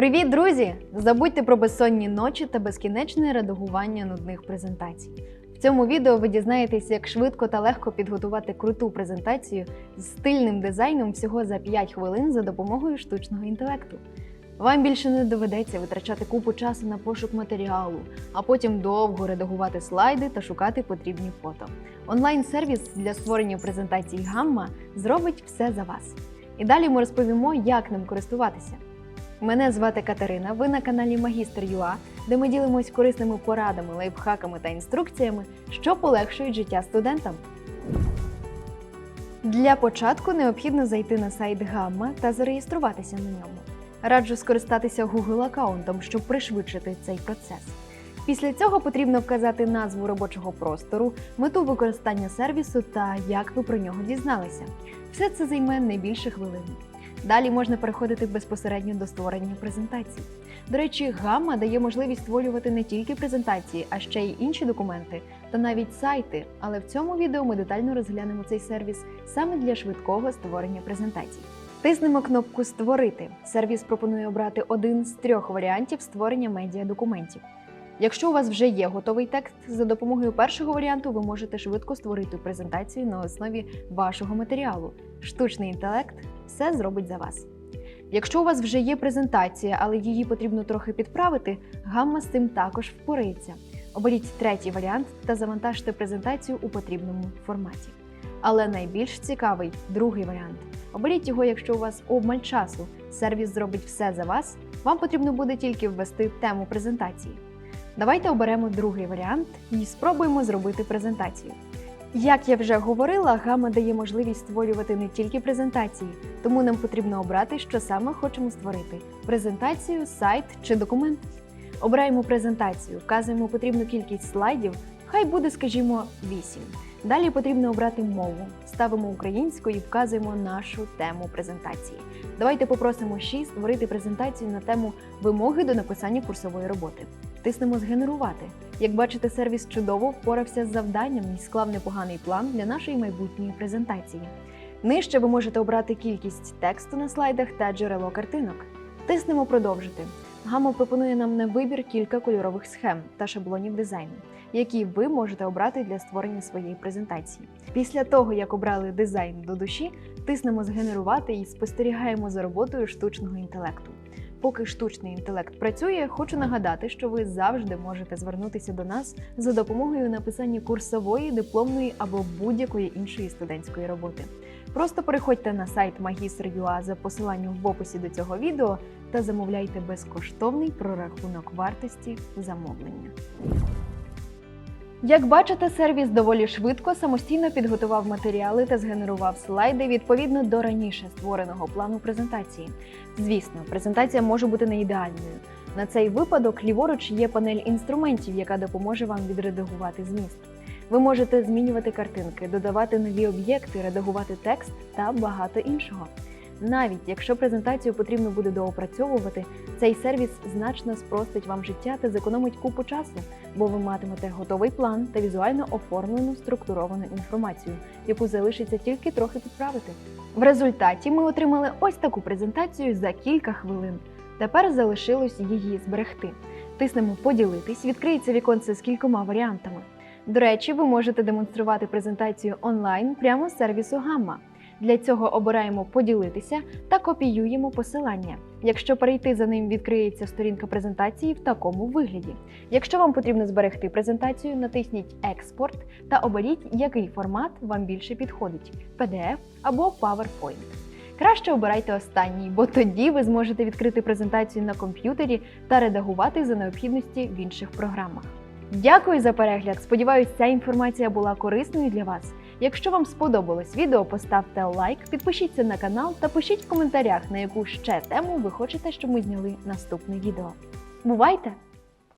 Привіт, друзі! Забудьте про безсонні ночі та безкінечне редагування нудних презентацій. В цьому відео ви дізнаєтесь, як швидко та легко підготувати круту презентацію з стильним дизайном всього за 5 хвилин за допомогою штучного інтелекту. Вам більше не доведеться витрачати купу часу на пошук матеріалу, а потім довго редагувати слайди та шукати потрібні фото. Онлайн-сервіс для створення презентацій Gamma зробить все за вас. І далі ми розповімо, як ним користуватися. Мене звати Катерина. Ви на каналі Магістр ЮА, де ми ділимось корисними порадами, лайфхаками та інструкціями, що полегшують життя студентам. Для початку необхідно зайти на сайт Гамма та зареєструватися на ньому. Раджу скористатися Google аккаунтом, щоб пришвидшити цей процес. Після цього потрібно вказати назву робочого простору, мету використання сервісу та як ви про нього дізналися. Все це займе не більше хвилини. Далі можна переходити безпосередньо до створення презентацій. До речі, Гамма дає можливість створювати не тільки презентації, а ще й інші документи та навіть сайти. Але в цьому відео ми детально розглянемо цей сервіс саме для швидкого створення презентацій. Тиснемо кнопку Створити. Сервіс пропонує обрати один з трьох варіантів створення медіадокументів. Якщо у вас вже є готовий текст, за допомогою першого варіанту ви можете швидко створити презентацію на основі вашого матеріалу. Штучний інтелект все зробить за вас. Якщо у вас вже є презентація, але її потрібно трохи підправити, гамма з цим також впорається. Оберіть третій варіант та завантажте презентацію у потрібному форматі. Але найбільш цікавий другий варіант. Оберіть його, якщо у вас обмаль часу. Сервіс зробить все за вас. Вам потрібно буде тільки ввести тему презентації. Давайте оберемо другий варіант і спробуємо зробити презентацію. Як я вже говорила, гама дає можливість створювати не тільки презентації, тому нам потрібно обрати, що саме хочемо створити: презентацію, сайт чи документ. Обираємо презентацію, вказуємо потрібну кількість слайдів, хай буде, скажімо, 8. Далі потрібно обрати мову. Ставимо українську і вказуємо нашу тему презентації. Давайте попросимо Ші створити презентацію на тему вимоги до написання курсової роботи. Тиснемо Згенерувати. Як бачите, сервіс чудово впорався з завданням і склав непоганий план для нашої майбутньої презентації. Нижче ви можете обрати кількість тексту на слайдах та джерело картинок. Тиснемо Продовжити. Гамма пропонує нам на вибір кілька кольорових схем та шаблонів дизайну, які ви можете обрати для створення своєї презентації. Після того, як обрали дизайн до душі, тиснемо Згенерувати і спостерігаємо за роботою штучного інтелекту. Поки штучний інтелект працює, хочу нагадати, що ви завжди можете звернутися до нас за допомогою написання курсової, дипломної або будь-якої іншої студентської роботи. Просто переходьте на сайт Magistr.ua за посиланням в описі до цього відео та замовляйте безкоштовний прорахунок вартості замовлення. Як бачите, сервіс доволі швидко самостійно підготував матеріали та згенерував слайди відповідно до раніше створеного плану презентації. Звісно, презентація може бути не ідеальною. На цей випадок ліворуч є панель інструментів, яка допоможе вам відредагувати зміст. Ви можете змінювати картинки, додавати нові об'єкти, редагувати текст та багато іншого. Навіть якщо презентацію потрібно буде доопрацьовувати, цей сервіс значно спростить вам життя та зекономить купу часу, бо ви матимете готовий план та візуально оформлену структуровану інформацію, яку залишиться тільки трохи підправити. В результаті ми отримали ось таку презентацію за кілька хвилин. Тепер залишилось її зберегти. Тиснемо Поділитись, відкриється віконце з кількома варіантами. До речі, ви можете демонструвати презентацію онлайн прямо з сервісу Gamma. Для цього обираємо Поділитися та копіюємо посилання. Якщо перейти за ним, відкриється сторінка презентації в такому вигляді. Якщо вам потрібно зберегти презентацію, натисніть Експорт та оберіть, який формат вам більше підходить PDF або PowerPoint. Краще обирайте останній, бо тоді ви зможете відкрити презентацію на комп'ютері та редагувати за необхідності в інших програмах. Дякую за перегляд! Сподіваюсь, ця інформація була корисною для вас. Якщо вам сподобалось відео, поставте лайк, підпишіться на канал та пишіть в коментарях, на яку ще тему ви хочете, щоб ми зняли наступне відео. Бувайте!